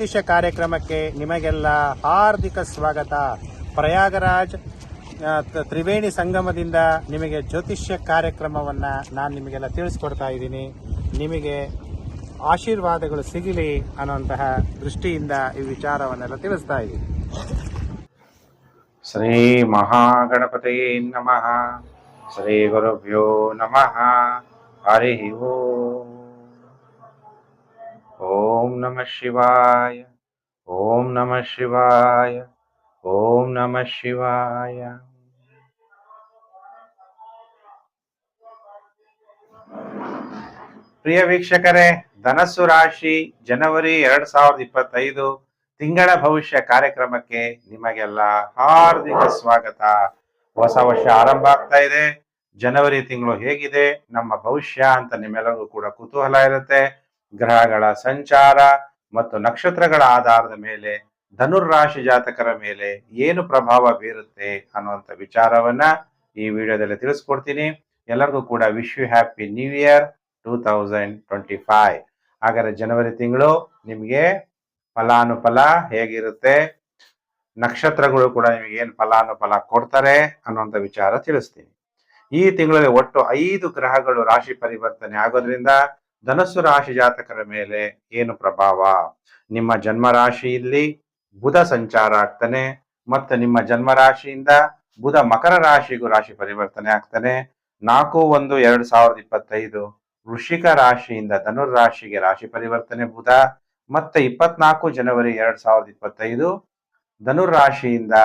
ಜ್ಯೋತಿಷ್ಯ ಕಾರ್ಯಕ್ರಮಕ್ಕೆ ನಿಮಗೆಲ್ಲ ಹಾರ್ದಿಕ ಸ್ವಾಗತ. ಪ್ರಯಾಗರಾಜ್ ತ್ರಿವೇಣಿ ಸಂಗಮದಿಂದ ನಿಮಗೆ ಜ್ಯೋತಿಷ್ಯ ಕಾರ್ಯಕ್ರಮವನ್ನ ನಾನು ನಿಮಗೆಲ್ಲ ತಿಳಿಸ್ಕೊಡ್ತಾ ಇದ್ದೀನಿ. ನಿಮಗೆ ಆಶೀರ್ವಾದಗಳು ಸಿಗಲಿ ಅನ್ನುವಂತಹ ದೃಷ್ಟಿಯಿಂದ ಈ ವಿಚಾರವನ್ನೆಲ್ಲ ತಿಳಿಸ್ತಾ ಇದ್ದೀನಿ. ಶ್ರೀ ಮಹಾಗಣಪತಿ ನಮಃ. ಶ್ರೀ ಗುರುಭ್ಯೋ ನಮಃ. ಹರಿ ಓಂ. ಓಂ ನಮಃ ಶಿವಾಯ ಓಂ ನಮಃ ಶಿವಾಯ ಓಂ ನಮಃ ಶಿವಾಯ ಪ್ರಿಯ ವೀಕ್ಷಕರೇ, ಧನಸ್ಸು ರಾಶಿ ಜನವರಿ ಎರಡ್ ಸಾವಿರದ ಇಪ್ಪತ್ತೈದು ತಿಂಗಳ ಭವಿಷ್ಯ ಕಾರ್ಯಕ್ರಮಕ್ಕೆ ನಿಮಗೆಲ್ಲ ಹಾರ್ದಿಕ ಸ್ವಾಗತ. ಹೊಸ ವರ್ಷ ಆರಂಭ ಆಗ್ತಾ ಇದೆ. ಜನವರಿ ತಿಂಗಳು ಹೇಗಿದೆ? ನಮ್ಮ ಭವಿಷ್ಯ ಅಂತ ನಿಮ್ಮೆಲ್ಲರಿಗೂ ಕೂಡ ಕುತೂಹಲ ಇರುತ್ತೆ. ಗ್ರಹಗಳ ಸಂಚಾರ ಮತ್ತು ನಕ್ಷತ್ರಗಳ ಆಧಾರದ ಮೇಲೆ, ಧನುರ್ರಾಶಿ ಜಾತಕರ ಮೇಲೆ ಏನು ಪ್ರಭಾವ ಬೀರುತ್ತೆ ಅನ್ನುವಂಥ ವಿಚಾರವನ್ನ ಈ ವಿಡಿಯೋದಲ್ಲಿ ತಿಳಿಸ್ಕೊಡ್ತೀನಿ. ಎಲ್ಲರಿಗೂ ಕೂಡ wish you happy new year two thousand twenty five ಹಾಗಾದ್ರೆ ಜನವರಿ ತಿಂಗಳು ನಿಮಗೆ ಫಲಾನುಫಲ ಹೇಗಿರುತ್ತೆ? ನಕ್ಷತ್ರಗಳು ಕೂಡ ನಿಮಗೆ ಏನು ಫಲಾನುಫಲ ಕೊಡ್ತಾರೆ ಅನ್ನುವಂಥ ವಿಚಾರ ತಿಳಿಸ್ತೀನಿ. ಈ ತಿಂಗಳಲ್ಲಿ ಒಟ್ಟು ಐದು ಗ್ರಹಗಳು ರಾಶಿ ಪರಿವರ್ತನೆ ಆಗೋದ್ರಿಂದ ಧನಸ್ಸು ರಾಶಿ ಜಾತಕರ ಮೇಲೆ ಏನು ಪ್ರಭಾವ? ನಿಮ್ಮ ಜನ್ಮ ರಾಶಿಯಲ್ಲಿ ಬುಧ ಸಂಚಾರ ಆಗ್ತಾನೆ, ಮತ್ತು ನಿಮ್ಮ ಜನ್ಮ ರಾಶಿಯಿಂದ ಬುಧ ಮಕರ ರಾಶಿಗೂ ರಾಶಿ ಪರಿವರ್ತನೆ ಆಗ್ತಾನೆ. ನಾಲ್ಕು ಒಂದು ಎರಡು ಸಾವಿರದ ಇಪ್ಪತ್ತೈದು ವೃಷಿಕ ರಾಶಿಯಿಂದ ಧನುರ್ ರಾಶಿಗೆ ರಾಶಿ ಪರಿವರ್ತನೆ ಬುಧ, ಮತ್ತೆ ಇಪ್ಪತ್ನಾಲ್ಕು ಜನವರಿ ಎರಡ್ ಸಾವಿರದ ಇಪ್ಪತ್ತೈದು ಧನುರ್ ರಾಶಿಯಿಂದ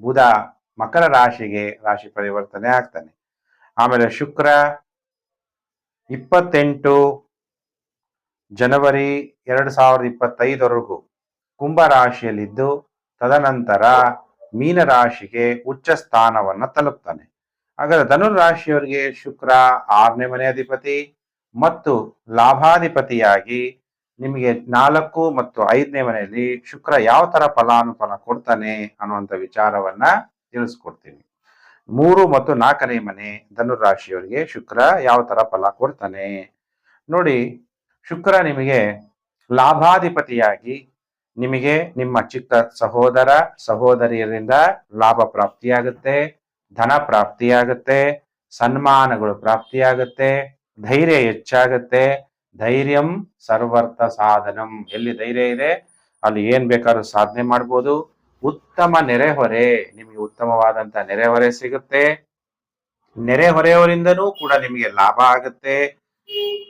ಬುಧ ಮಕರ ರಾಶಿಗೆ ರಾಶಿ ಪರಿವರ್ತನೆ ಆಗ್ತಾನೆ. ಆಮೇಲೆ ಶುಕ್ರ ಇಪ್ಪತ್ತೆಂಟು ಜನವರಿ ಎರಡು ಸಾವಿರದ ಇಪ್ಪತ್ತೈದವರೆಗೂ ಕುಂಭ ರಾಶಿಯಲ್ಲಿದ್ದು, ತದನಂತರ ಮೀನ ರಾಶಿಗೆ ಉಚ್ಚ ಸ್ಥಾನವನ್ನು ತಲುಪ್ತಾನೆ. ಹಾಗಾದ್ರೆ ಧನು ರಾಶಿಯವರಿಗೆ ಶುಕ್ರ ಆರನೇ ಮನೆ ಅಧಿಪತಿ ಮತ್ತು ಲಾಭಾಧಿಪತಿಯಾಗಿ ನಿಮಗೆ ನಾಲ್ಕು ಮತ್ತು ಐದನೇ ಮನೆಯಲ್ಲಿ ಶುಕ್ರ ಯಾವ ತರ ಫಲಾನುಫಲ ಕೊಡ್ತಾನೆ ಅನ್ನುವಂಥ ವಿಚಾರವನ್ನ ತಿಳಿಸ್ಕೊಡ್ತೀನಿ. ಮೂರು ಮತ್ತು ನಾಲ್ಕನೇ ಮನೆ ಧನುರ್ ರಾಶಿಯವರಿಗೆ ಶುಕ್ರ ಯಾವ ತರ ಫಲ ಕೊಡ್ತಾನೆ. ನೋಡಿ ಶುಕ್ರ ನಿಮಗೆ ಲಾಭಾಧಿಪತಿಯಾಗಿ, ನಿಮಗೆ ನಿಮ್ಮ ಚಿಕ್ಕ ಸಹೋದರ ಸಹೋದರಿಯರಿಂದ ಲಾಭ ಪ್ರಾಪ್ತಿಯಾಗುತ್ತೆ, ಧನ ಪ್ರಾಪ್ತಿಯಾಗುತ್ತೆ, ಸನ್ಮಾನಗಳು ಪ್ರಾಪ್ತಿಯಾಗುತ್ತೆ, ಧೈರ್ಯ ಹೆಚ್ಚಾಗುತ್ತೆ, ಧೈರ್ಯಂ ಸರ್ವರ್ಥ ಸಾಧನಂ. ಎಲ್ಲಿ ಧೈರ್ಯ ಇದೆ? ಅಲ್ಲಿ ಏನ್ ಬೇಕಾದ್ರೂ ಸಾಧನೆ ಮಾಡ್ಬೋದು. ಉತ್ತಮ ನೆರೆಹೊರೆ, ನಿಮಗೆ ಉತ್ತಮವಾದಂತ ನೆರೆಹೊರೆ ಸಿಗುತ್ತೆ. ನೆರೆಹೊರೆಯವರಿಂದನೂ ಕೂಡ ನಿಮಗೆ ಲಾಭ ಆಗುತ್ತೆ.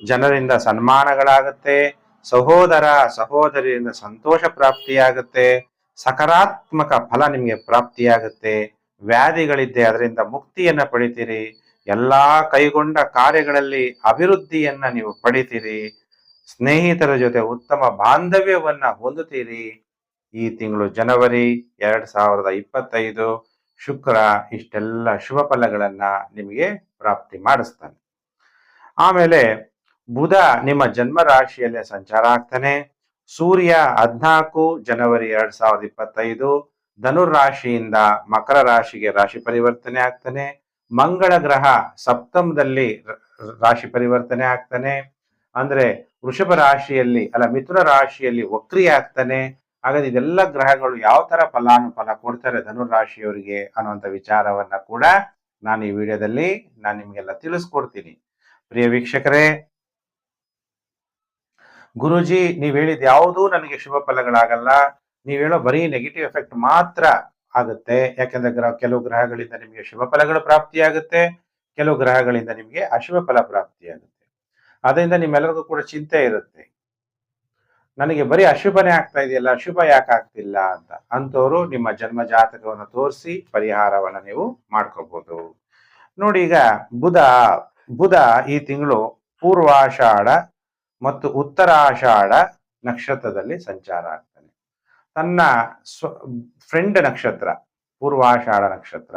ಜನರಿಂದ ಸನ್ಮಾನಗಳಾಗುತ್ತೆ, ಸಹೋದರ, ಸಹೋದರಿಯಿಂದ ಸಂತೋಷ ಪ್ರಾಪ್ತಿಯಾಗುತ್ತೆ, ಸಕಾರಾತ್ಮಕ ಫಲ ನಿಮಗೆ ಪ್ರಾಪ್ತಿಯಾಗುತ್ತೆ. ವ್ಯಾಧಿಗಳಿದ್ದೆ ಅದರಿಂದ ಮುಕ್ತಿಯನ್ನ ಪಡಿತೀರಿ. ಎಲ್ಲಾ ಕೈಗೊಂಡ ಕಾರ್ಯಗಳಲ್ಲಿ ಅಭಿವೃದ್ಧಿಯನ್ನ ನೀವು ಪಡಿತೀರಿ. ಸ್ನೇಹಿತರ ಜೊತೆ ಉತ್ತಮ ಬಾಂಧವ್ಯವನ್ನ ಹೊಂದುತ್ತೀರಿ. ಈ ತಿಂಗಳು ಜನವರಿ ಎರಡ್ ಸಾವಿರದ ಇಪ್ಪತ್ತೈದು. ಶುಕ್ರ ಇಷ್ಟೆಲ್ಲ ಶುಭ ಫಲಗಳನ್ನ ನಿಮಗೆ ಪ್ರಾಪ್ತಿ ಮಾಡಿಸ್ತಾನೆ. ಆಮೇಲೆ ಬುಧ ನಿಮ್ಮ ಜನ್ಮ ರಾಶಿಯಲ್ಲೇ ಸಂಚಾರ ಆಗ್ತಾನೆ. ಸೂರ್ಯ ಹದ್ನಾಲ್ಕು, ಜನವರಿ ಎರಡ್ ಸಾವಿರದ ಇಪ್ಪತ್ತೈದು ಧನುರ್ ರಾಶಿಯಿಂದ ಮಕರ ರಾಶಿಗೆ ರಾಶಿ ಪರಿವರ್ತನೆ ಆಗ್ತಾನೆ. ಮಂಗಳ ಗ್ರಹ ಸಪ್ತಮದಲ್ಲಿ ರಾಶಿ ಪರಿವರ್ತನೆ ಆಗ್ತಾನೆ. ಅಂದ್ರೆ ವೃಷಭ ರಾಶಿಯಲ್ಲಿ, ಅಲ್ಲ ಮಿಥುನ ರಾಶಿಯಲ್ಲಿ ವಕ್ರಿ ಆಗ್ತಾನೆ. ಹಾಗಾದ್ರೆ ಇದೆಲ್ಲ ಗ್ರಹಗಳು ಯಾವ ತರ ಫಲಾನುಫಲ ಕೊಡ್ತಾರೆ ಧನುರ್ ರಾಶಿಯವರಿಗೆ ಅನ್ನುವಂಥ ವಿಚಾರವನ್ನ ಕೂಡ ನಾನು ಈ ವಿಡಿಯೋದಲ್ಲಿ ನಾನು ನಿಮಗೆಲ್ಲ ತಿಳಿಸ್ಕೊಡ್ತೀನಿ. ಪ್ರಿಯ ವೀಕ್ಷಕರೇ, ಗುರುಜಿ, ನೀವ್ ಹೇಳಿದ ಯಾವುದೂ ನನಗೆ ಶುಭ ಫಲಗಳಾಗಲ್ಲ. ನೀವ್ ಹೇಳೋ ಬರೀ ನೆಗೆಟಿವ್ ಎಫೆಕ್ಟ್ ಮಾತ್ರ ಆಗುತ್ತೆ. ಯಾಕೆಂದ್ರೆ ಗ್ರಹ ಕೆಲವು ಗ್ರಹಗಳಿಂದ ನಿಮಗೆ ಶುಭ ಫಲಗಳು ಪ್ರಾಪ್ತಿಯಾಗುತ್ತೆ, ಕೆಲವು ಗ್ರಹಗಳಿಂದ ನಿಮಗೆ ಅಶುಭ ಫಲ ಪ್ರಾಪ್ತಿಯಾಗುತ್ತೆ. ಅದರಿಂದ ನಿಮ್ಮೆಲ್ಲರಿಗೂ ಕೂಡ ಚಿಂತೆ ಇರುತ್ತೆ. ನನಗೆ ಬರೀ ಅಶುಭನೇ ಆಗ್ತಾ ಇದೆಯಲ್ಲ, ಅಶುಭ ಯಾಕೆ ಆಗ್ತಿಲ್ಲ ಅಂತ. ಅಂಥವರು ನಿಮ್ಮ ಜನ್ಮ ಜಾತಕವನ್ನು ತೋರಿಸಿ ಪರಿಹಾರವನ್ನ ನೀವು ಮಾಡ್ಕೋಬಹುದು ನೋಡಿ ಈಗ ಬುಧ ಬುಧ ಈ ತಿಂಗಳು ಪೂರ್ವಾಷಾಢ ಮತ್ತು ಉತ್ತರಾಷಾಢ ನಕ್ಷತ್ರದಲ್ಲಿ ಸಂಚಾರ ಆಗ್ತಾನೆ. ತನ್ನ ಸ್ವ ಫ್ರೆಂಡ್ ನಕ್ಷತ್ರ, ಪೂರ್ವಾಷಾಢ ನಕ್ಷತ್ರ,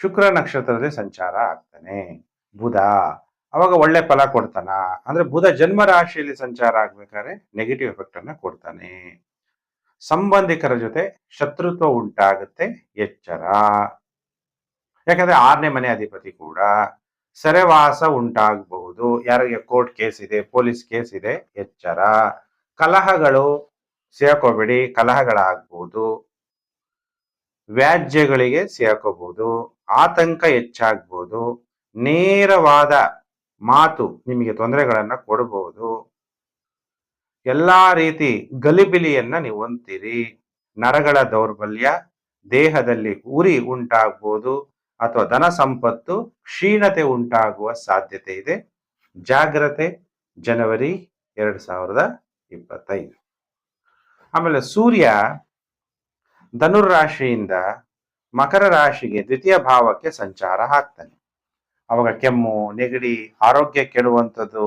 ಶುಕ್ರ ನಕ್ಷತ್ರದಲ್ಲಿ ಸಂಚಾರ ಆಗ್ತಾನೆ. ಬುಧ, ಅವಾಗ ಒಳ್ಳೆ ಫಲ ಕೊಡ್ತಾನ. ಅಂದ್ರೆ ಬುಧ ಜನ್ಮ ರಾಶಿಯಲ್ಲಿ ಸಂಚಾರ ಆಗ್ಬೇಕಾದ್ರೆ ನೆಗೆಟಿವ್ ಎಫೆಕ್ಟ್ ಅನ್ನ ಕೊಡ್ತಾನೆ. ಸಂಬಂಧಿಕರ ಜೊತೆ ಶತ್ರುತ್ವ ಉಂಟಾಗುತ್ತೆ, ಎಚ್ಚರ. ಯಾಕಂದ್ರೆ ಆರನೇ ಮನೆ ಅಧಿಪತಿ ಕೂಡ. ಸೆರೆವಾಸ ಉಂಟಾಗಬಹುದು. ಯಾರಿಗೆ ಕೋರ್ಟ್ ಕೇಸ್ ಇದೆ, ಪೊಲೀಸ್ ಕೇಸ್ ಇದೆ, ಎಚ್ಚರ. ಕಲಹಗಳು ಸೇರ್ಕೋಬೇಡಿ, ಕಲಹಗಳಾಗಬಹುದು. ವ್ಯಾಜ್ಯಗಳಿಗೆ ಸೇರ್ಕೋಬಹುದು. ಆತಂಕ ಹೆಚ್ಚಾಗಬಹುದು. ನೇರವಾದ ಮಾತು ನಿಮಗೆ ತೊಂದರೆಗಳನ್ನ ಕೊಡಬಹುದು. ಎಲ್ಲಾ ರೀತಿ ಗಲಿಬಿಲಿಯನ್ನ ನೀವು ಹೊಂತೀರಿ ನರಗಳ ದೌರ್ಬಲ್ಯ, ದೇಹದಲ್ಲಿ ಉರಿ ಉಂಟಾಗ್ಬೋದು ಅಥವಾ ಧನ ಸಂಪತ್ತು ಕ್ಷೀಣತೆ ಉಂಟಾಗುವ ಸಾಧ್ಯತೆ ಇದೆ. ಜಾಗ್ರತೆ, ಜನವರಿ ಎರಡು ಸಾವಿರದ ಇಪ್ಪತ್ತೈದು. ಆಮೇಲೆ ಸೂರ್ಯ ಧನುರ್ ರಾಶಿಯಿಂದ ಮಕರ ರಾಶಿಗೆ ದ್ವಿತೀಯ ಭಾವಕ್ಕೆ ಸಂಚಾರ ಹಾಕ್ತಾನೆ ಅವಾಗ ಕೆಮ್ಮು, ನೆಗಡಿ, ಆರೋಗ್ಯ ಕೆಡುವಂಥದ್ದು,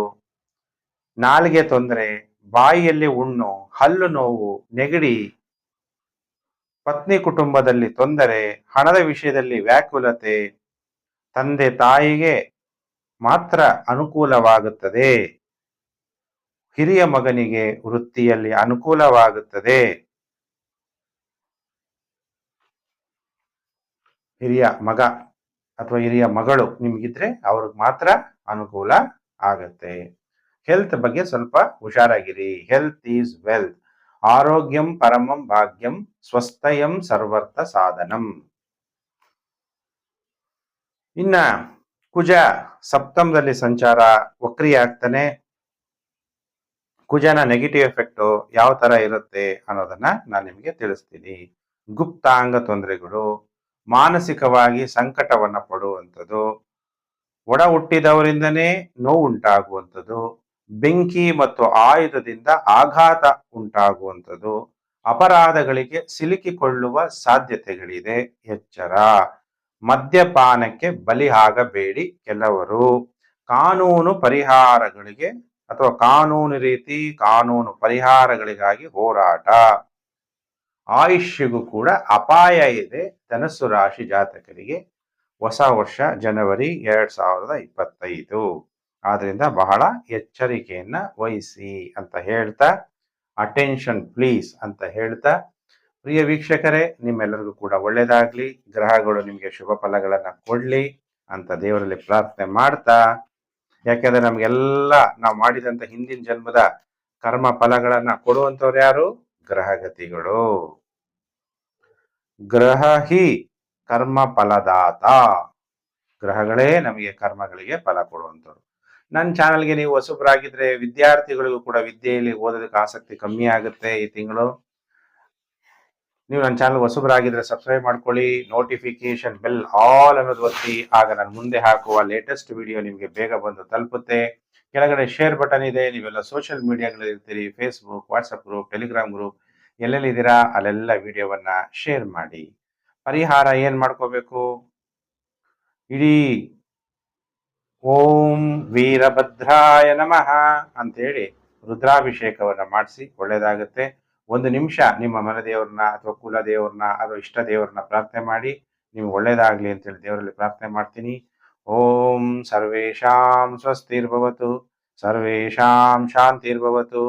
ನಾಲಿಗೆ ತೊಂದರೆ, ಬಾಯಿಯಲ್ಲಿ ಉಣ್ಣು, ಹಲ್ಲು ನೋವು, ನೆಗಡಿ ಪತ್ನಿ ಕುಟುಂಬದಲ್ಲಿ ತೊಂದರೆ, ಹಣದ ವಿಷಯದಲ್ಲಿ ವ್ಯಾಕುಲತೆ, ತಂದೆ ತಾಯಿಗೆ ಮಾತ್ರ ಅನುಕೂಲವಾಗುತ್ತದೆ. ಹಿರಿಯ ಮಗನಿಗೆ ವೃತ್ತಿಯಲ್ಲಿ ಅನುಕೂಲವಾಗುತ್ತದೆ. ಹಿರಿಯ ಮಗ ಅಥವಾ ಹಿರಿಯ ಮಗಳು ನಿಮಗಿದ್ರೆ ಅವ್ರಿಗೆ ಮಾತ್ರ ಅನುಕೂಲ ಆಗತ್ತೆ. ಹೆಲ್ತ್ ಬಗ್ಗೆ ಸ್ವಲ್ಪ ಹುಷಾರಾಗಿರಿ. ಹೆಲ್ತ್ ಈಸ್ ವೆಲ್ತ್ ಆರೋಗ್ಯಂ ಪರಮಂ ಭಾಗ್ಯಂ ಸ್ವಸ್ಥಯಂ ಸರ್ವರ್ಥ ಸಾಧನಂ. ಇನ್ನ ಕುಜ ಸಪ್ತಮದಲ್ಲಿ ಸಂಚಾರ ವಕ್ರಿಯ ಆಗ್ತಾನೆ ಕುಜನ ನೆಗೆಟಿವ್ ಎಫೆಕ್ಟ್ ಯಾವ ತರ ಇರುತ್ತೆ ಅನ್ನೋದನ್ನ ನಾನು ನಿಮಗೆ ತಿಳಿಸ್ತೀನಿ. ಗುಪ್ತಾಂಗ ತೊಂದರೆಗಳು, ಮಾನಸಿಕವಾಗಿ ಸಂಕಟವನ್ನ ಪಡುವಂಥದ್ದು ಒಡ ಹುಟ್ಟಿದವರಿಂದನೇ ನೋವು ಉಂಟಾಗುವಂಥದ್ದು ಬೆಂಕಿ ಮತ್ತು ಆಯುಧದಿಂದ ಆಘಾತ ಉಂಟಾಗುವಂಥದ್ದು ಅಪರಾಧಗಳಿಗೆ ಸಿಲುಕಿಕೊಳ್ಳುವ ಸಾಧ್ಯತೆಗಳಿದೆ. ಎಚ್ಚರ. ಮದ್ಯಪಾನಕ್ಕೆ ಬಲಿ ಆಗಬೇಡಿ ಕೆಲವರು. ಕಾನೂನು ಪರಿಹಾರಗಳಿಗೆ ಅಥವಾ ಕಾನೂನು ರೀತಿ ಕಾನೂನು ಪರಿಹಾರಗಳಿಗಾಗಿ ಹೋರಾಟ. ಆಯುಷ್ಯಗೂ ಕೂಡ ಅಪಾಯ ಇದೆ ಧನಸ್ಸು ರಾಶಿ ಜಾತಕರಿಗೆ. ಹೊಸ ವರ್ಷ ಜನವರಿ ಎರಡ್ ಸಾವಿರದ ಇಪ್ಪತ್ತೈದು. ಆದ್ರಿಂದ ಬಹಳ ಎಚ್ಚರಿಕೆಯನ್ನ ವಹಿಸಿ ಅಂತ ಹೇಳ್ತಾ ಅಟೆನ್ಷನ್ ಪ್ಲೀಸ್ ಅಂತ ಹೇಳ್ತಾ, ಪ್ರಿಯ ವೀಕ್ಷಕರೇ, ನಿಮ್ಮೆಲ್ಲರಿಗೂ ಕೂಡ ಒಳ್ಳೇದಾಗ್ಲಿ, ಗ್ರಹಗಳು ನಿಮಗೆ ಶುಭ ಫಲಗಳನ್ನ ಕೊಡ್ಲಿ ಅಂತ ದೇವರಲ್ಲಿ ಪ್ರಾರ್ಥನೆ ಮಾಡ್ತಾ, ಯಾಕೆಂದ್ರೆ ನಮ್ಗೆಲ್ಲ ನಾವು ಮಾಡಿದಂತ ಹಿಂದಿನ ಜನ್ಮದ ಕರ್ಮ ಫಲಗಳನ್ನ ಕೊಡುವಂಥವ್ರು ಯಾರು? ಗ್ರಹಗತಿಗಳು. ಗ್ರಹ ಹಿ ಕರ್ಮ ಫಲದಾತ. ಗ್ರಹಗಳೇ ನಮಗೆ ಕರ್ಮಗಳಿಗೆ ಫಲ ಕೊಡುವಂಥವ್ರು. ನನ್ನ ಚಾನಲ್ಗೆ ನೀವು ಹೊಸಬರಾಗಿದ್ರೆ ವಿದ್ಯಾರ್ಥಿಗಳಿಗೂ ಕೂಡ ವಿದ್ಯೆಯಲ್ಲಿ ಓದೋದಕ್ಕೆ ಆಸಕ್ತಿ ಕಮ್ಮಿ ಆಗುತ್ತೆ ಈ ತಿಂಗಳು. ನೀವು ನನ್ನ ಚಾನಲ್ ಹೊಸಬರಾಗಿದ್ರೆ ಸಬ್ಸ್ಕ್ರೈಬ್ ಮಾಡ್ಕೊಳ್ಳಿ ನೋಟಿಫಿಕೇಶನ್ ಬೆಲ್ ಆಲ್ ಅನ್ನೋದು ಒತ್ತಿ, ಆಗ ನಾನು ಮುಂದೆ ಹಾಕುವ ಲೇಟೆಸ್ಟ್ ವಿಡಿಯೋ ನಿಮಗೆ ಬೇಗ ಬಂದು ತಲುಪುತ್ತೆ. ಕೆಳಗಡೆ ಶೇರ್ ಬಟನ್ ಇದೆ, ನೀವೆಲ್ಲ ಸೋಷಿಯಲ್ ಮೀಡಿಯಾಗಳಲ್ಲಿ ಇರ್ತೀರಿ Facebook WhatsApp group Telegram group ಎಲ್ಲೆಲ್ಲಿದ್ದೀರಾ ಅಲ್ಲೆಲ್ಲ ವಿಡಿಯೋವನ್ನ ಶೇರ್ ಮಾಡಿ. ಪರಿಹಾರ ಏನು ಮಾಡ್ಕೋಬೇಕು? ಇಡೀ ಓಂ ವೀರಭದ್ರಾಯ ನಮಃ ಅಂತೇಳಿ ರುದ್ರಾಭಿಷೇಕವನ್ನು ಮಾಡಿಸಿ ಒಳ್ಳೇದಾಗುತ್ತೆ. ಒಂದು ನಿಮಿಷ ನಿಮ್ಮ ಮನದೇವ್ರನ್ನ ಅಥವಾ ಕುಲ ದೇವ್ರನ್ನ ಅಥವಾ ಇಷ್ಟ ದೇವ್ರನ್ನ ಪ್ರಾರ್ಥನೆ ಮಾಡಿ ನಿಮ್ಗೆ ಒಳ್ಳೇದಾಗಲಿ ಅಂತೇಳಿ ದೇವರಲ್ಲಿ ಪ್ರಾರ್ಥನೆ ಮಾಡ್ತೀನಿ. ಓಂ ಸರ್ವೇಷಾಂ ಸ್ವಸ್ತಿರ್ಭವತು, ಸರ್ವೇಷಾಂ ಶಾಂತಿರ್ಭವತು,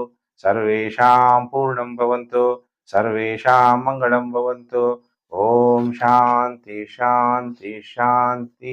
ಸರ್ವೇಷಾಂ ಪೂರ್ಣಂ ಭವಂತು, ಸರ್ವೇಷಾಂ ಮಂಗಳಂ ಭವಂತು. ಓಂ ಶಾಂತಿ ಶಾಂತಿ ಶಾಂತಿ